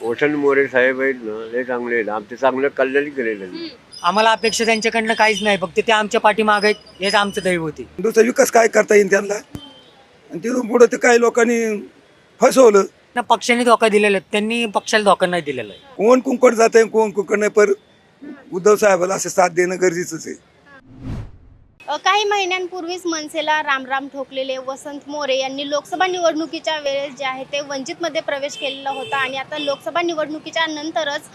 वसंत मोरे साहेब आहेत ना लय चांगले आहेत. आमचे चांगलं कल्याण केलेलं आहे आम्हाला अपेक्षा त्यांच्याकडनं काहीच नाही फक्त ते आमच्या पाठीमागे आहेत हेच आमचं दैव होते. दुसरा विकास काय करता येईल त्यांना? आणि तिथून पुढं ते काही लोकांनी फसवलं. ना पक्षाने धोका दिलेला आहे त्यांनी पक्षाला धोका नाही दिलेला आहे. कोण कुंकड जात आहे कोण कुंकड नाही पर उद्धव साहेबाला असं साथ देणं गरजेचंच आहे. काही महिन्यांपूर्वीच मनसेला रामराम ठोकलेले वसंत मोरे यांनी लोकसभा निवडणुकीच्या वेळेस जे आहे ते वंचितमध्ये प्रवेश केलेला होता आणि आता लोकसभा निवडणुकीच्या नंतरच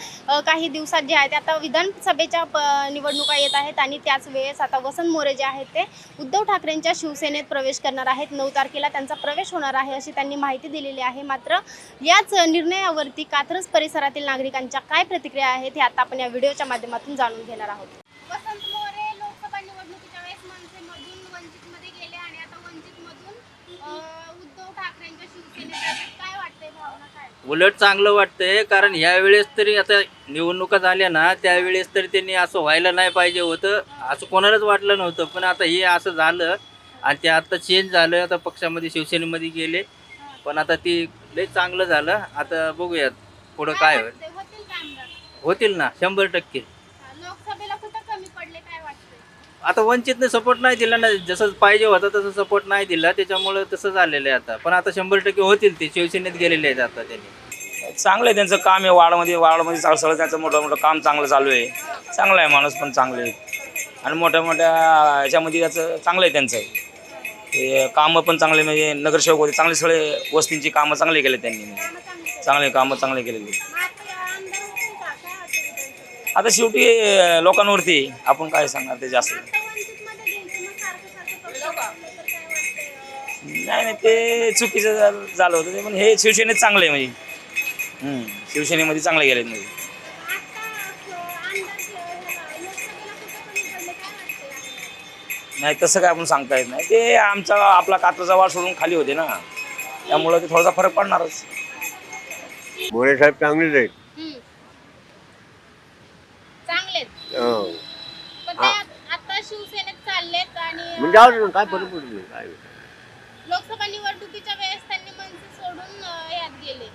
काही दिवसात जे आहे ते आता विधानसभेच्या प निवडणुका येत आहेत आणि त्याच वेळेस आता वसंत मोरे जे आहेत ते उद्धव ठाकरेंच्या शिवसेनेत प्रवेश करणार आहेत. नऊ तारखेला त्यांचा प्रवेश होणार आहे अशी त्यांनी माहिती दिलेली आहे. मात्र याच निर्णयावरती कात्रज परिसरातील नागरिकांच्या काय प्रतिक्रिया आहेत हे आता आपण या व्हिडिओच्या माध्यमातून जाणून घेणार आहोत वसंत मोरे लोकसभा निवडणुकीच्या वेळेस मनसेमधून वंचितमध्ये गेले आणि आता वंचितमधून अं, उद्धव ठाकरेंच्या शिवसेनेत आहेत. काय वाटतंय भावना काय उलट चांगलं वाटतंय कारण ह्या वेळेस तरी आता निवडणुका झाल्या ना त्यावेळेस तरी त्यांनी असं व्हायला नाही पाहिजे होतं. असं कोणालाच वाटलं नव्हतं पण आता हे असं झालं आणि ते आता चेंज झालं. आता पक्षामध्ये शिवसेनेमध्ये गेले. पण आता ती लय चांगलं झालं. आता बघूयात पुढं काय होईल. होतील ना शंभर टक्के हा, लोकसभेला कुठं कमी पडले काय वाटतंय आता वंचितने सपोर्ट नाही दिला ना जसं पाहिजे होता तसं सपोर्ट नाही दिला त्याच्यामुळं तसं झालेलं आहे आता. पण आता शंभर टक्के होतील ते शिवसेनेत गेलेले आहेत आता त्यांनी. चांगलं आहे त्यांचं काम आहे वाडमध्ये वाडमध्ये चांगलं सगळं त्यांचं मोठं मोठं काम चांगलं चालू आहे. चांगलं आहे माणूस पण चांगले आहेत. आणि मोठ्या मोठ्या ह्याच्यामध्ये त्याचं चांगलं आहे त्यांचं. ते कामं पण चांगले म्हणजे नगरसेवक होते चांगले सगळे वस्तींची कामं चांगले केले त्यांनी. चांगले कामं चांगले केलेली आता शेवटी लोकांवरती आपण काय सांगणार ते जास्त? नाही नाही ते चुकीचं झालं झालं होतं ते पण हे शिवसेनेत चांगलं आहे म्हणजे. शिवसेनेमध्ये चांगले गेले म्हणजे. नाही तसं काय आपण सांगता येत नाही. ते आमचा आपला कात्राचा वाळ सोडून खाली होते ना. त्यामुळं ते थोडासा फरक पडणारच. मोरे साहेब चांगलेच आहेत. हो. पण ते आत- आता शिवसेनेत चाललेत आणि म्हणजे जाऊ दे ना, काय फरक पडतो काय? लोकसभा निवडणुकीच्या वेळेस त्यांनी मनसे सोडून अं, यात गेले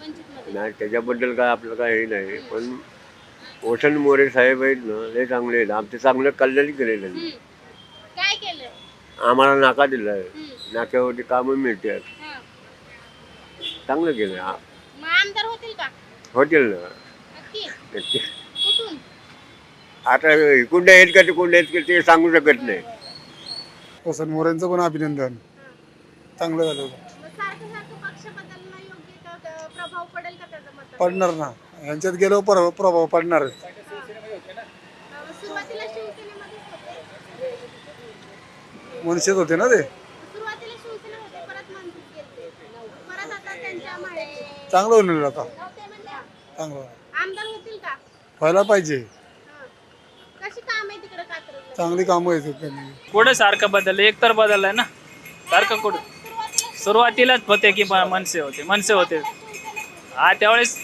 वंचितमध्ये. नाही त्याच्याबद्दल काय आपलं काय हे नाही पण वसंत मोरे साहेब आहेत ना लय चांगले आहेत. आमचे चांगलं कल्याण केलेलं आहे हम्म. काय केलं आम्हाला नाका दिला आहे हम्म. नाक्यावरती कामं मिळतात. हा. चांगलं केलं. मग आमदार होतील का? होतील ना. नक्की. नक्की. कुठून? आता इकडे आहेत का तिकडे आहेत का ते सांगू शकत नाही. वसंत मोऱ्यांचं पण अभिनंदन. चांगलं झालं मग सारखं सारखं पक्ष बदलणं योग्य का का प्रभाव पडेल का त्याचा मत पडणार ना. यांच्यात गेलो प्रभाव प्रभाव पडणार. सुरुवातीला शिवसेनेमध्येच होते. मनसेच होते ना ते? सुरुवातीला शिवसेना होते परत मनसेत गेले परत आता त्यांच्या मागे. चांगलं होईल आता. चांगलं. होईल. आमदार होतील का? व्हायला पाहिजे हा. कशी काम आहे तिकडे कात्रज चांगली कामं आहेत त्यांनी. कुठे सारखं बदललं एक तर बदललंय ना? सारखं कुठं? सुरुवातीलाच होते की मनसे होते मनसे होते. हा त्यावेळेस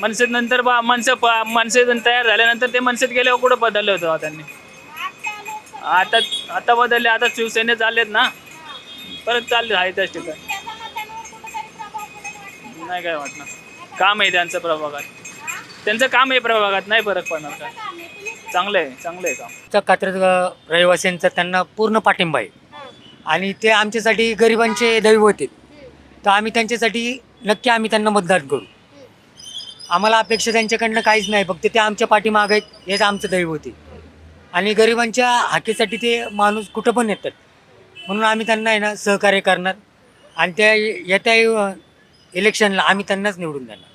मनसेत नंतर बा मनसे प- मनसे तयार झाल्यानंतर ते मनसेत गेल्यावर कुठं बदलले होते त्यांनी? आता आता बदलले आता शिवसेनेत आलेत ना? परत चालले आहे त्याच ठिकाणी नाही काय वाटणार. काम आहे त्यांचं प्रभागात. त्यांचं काम आहे प्रभागात नाही फरक पडणार काय? चांगलं आहे चांगलं आहे काम. तर कात्रज रहिवाशांचा त्यांना पूर्ण पाठिंबा आहे. आणि ते आमच्यासाठी गरिबांचे दैव होते. तर आम्ही त्यांच्यासाठी नक्की आम्ही त्यांना मतदान करू. आम्हाला अपेक्षा त्यांच्याकडनं काहीच नाही फक्त ते आमच्या पाठीमागं आहेत हेच आमचं दैव होते. आणि गरिबांच्या हाकेसाठी ते माणूस कुठं पण येतात. म्हणून आम्ही त्यांना आहे ना सहकार्य करणार. आणि त्या येत्या इलेक्शनला आम्ही त्यांनाच निवडून देणार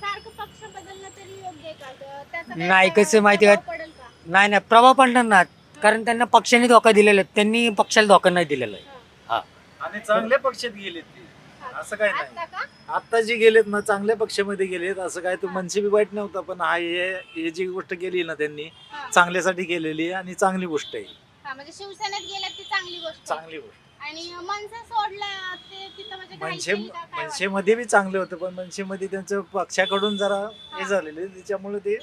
सारखं पक्ष बदलणं तरी योग्य आहे का त्याचा काही नाही, कसं आहे माहिती आहे का? नाही नाही प्रभाव पडणार ना. कारण त्यांना पक्षाने धोका दिलेला आहे. त्यांनी पक्षाला धोका नाही दिलेला आहे. हा. आणि चांगल्या पक्षात गेलेत ते. असं काय नाही. आता का? आता जे गेलेत ना चांगल्या पक्षामध्ये गेलेत असं काय तो मनसे बी वाईट नव्हता पण हा हे हे जी गोष्ट केली ना त्यांनी. चांगल्यासाठी केलेली आहे आणि चांगली गोष्ट आहे. म्हणजे शिवसेनेत गेल्यात ती चांगली गोष्ट आहे. चांगली गोष्ट. आणि मनसे सोडलं ते तिथं म्हणजे घाई मनसे केली का? काय वाटतं? मनसेमध्ये बी चांगले होते पण मनसेमध्ये त्यांचं पक्षाकडून जरा हे झालेले त्याच्यामुळे ते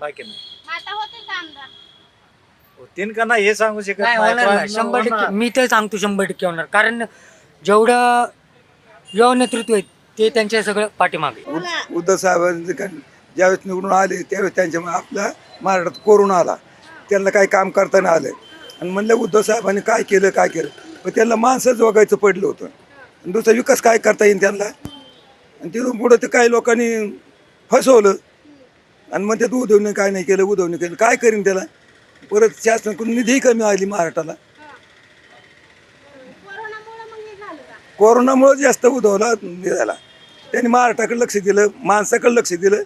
बाकी नाही. मग आता होतील का आमदार? होतीन का नाही हे सांगू शकत नाही नाही होणार ना पण शंभर होणार. टक्के मी तर सांगतो शंभर टक्के होणार. कारण जेवढं युवा नेतृत्व आहे ते त्यांच्या सगळं पाठीमागे. उद- उद्धव साहेबांचे ज्यावेळेस निवडून आले त्यावेळेस त्यांच्या आपल्या महाराष्ट्रात कोरोना आला. त्यांना काही काम करता नाही आलं. आणि म्हणलं उद्धव साहेबांनी काय केलं काय केलं? पण त्यांना माणसंच बघायचं पडलं होतं. आणि दुसरा विकास काय करता येईल त्यांना? आणि तिथून पुढं ते काही लोकांनी फसवलं. आणि मग त्यात उद्धवने काय नाही केलं उद्धवने केलं. काय करीन त्याला? परत शासनाकडून निधी कमी आली महाराष्ट्राला. कोरोनामुळे जास्त उद्धवला निघाला त्यांनी महाराष्ट्राकडे लक्ष दिलं माणसाकडे लक्ष दिलं.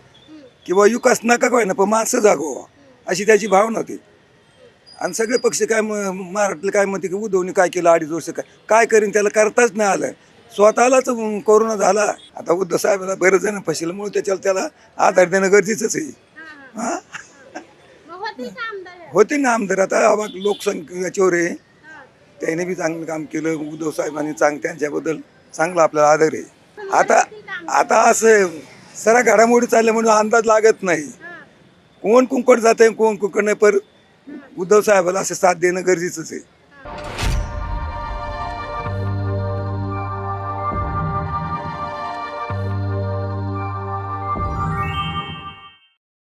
किंवा विकास नका काय ना पण माणसं जागवा. अशी त्याची भावना होती. आणि सगळे पक्ष काय म- महाराष्ट्रातले काय म्हणते की उद्धवने काय केलं अडीच वर्ष काय काय करीन त्याला करताच नाही आलं. स्वतःलाच कोरोना झाला. आता उद्धव साहेबाला बरेच जण फसल्यामुळे त्याच्याला त्याला आधार देणं गरजेचंच आहे. हा. होते ना आमदार. आता आबा लोकसंख्येच्यावर आहे. त्याने बी चांगलं काम केलं. उद्धव साहेबांनी चांग त्यांच्याबद्दल चांगला आपल्याला आदर आहे. आता आता असं सरा घडामोडी चालल्या म्हणून अंदाज लागत नाही. कोण कुंकड जात आहे कोण कुंकड नाही. पर उद्धव साहेबाला असं साथ देणं गरजेचंच आहे.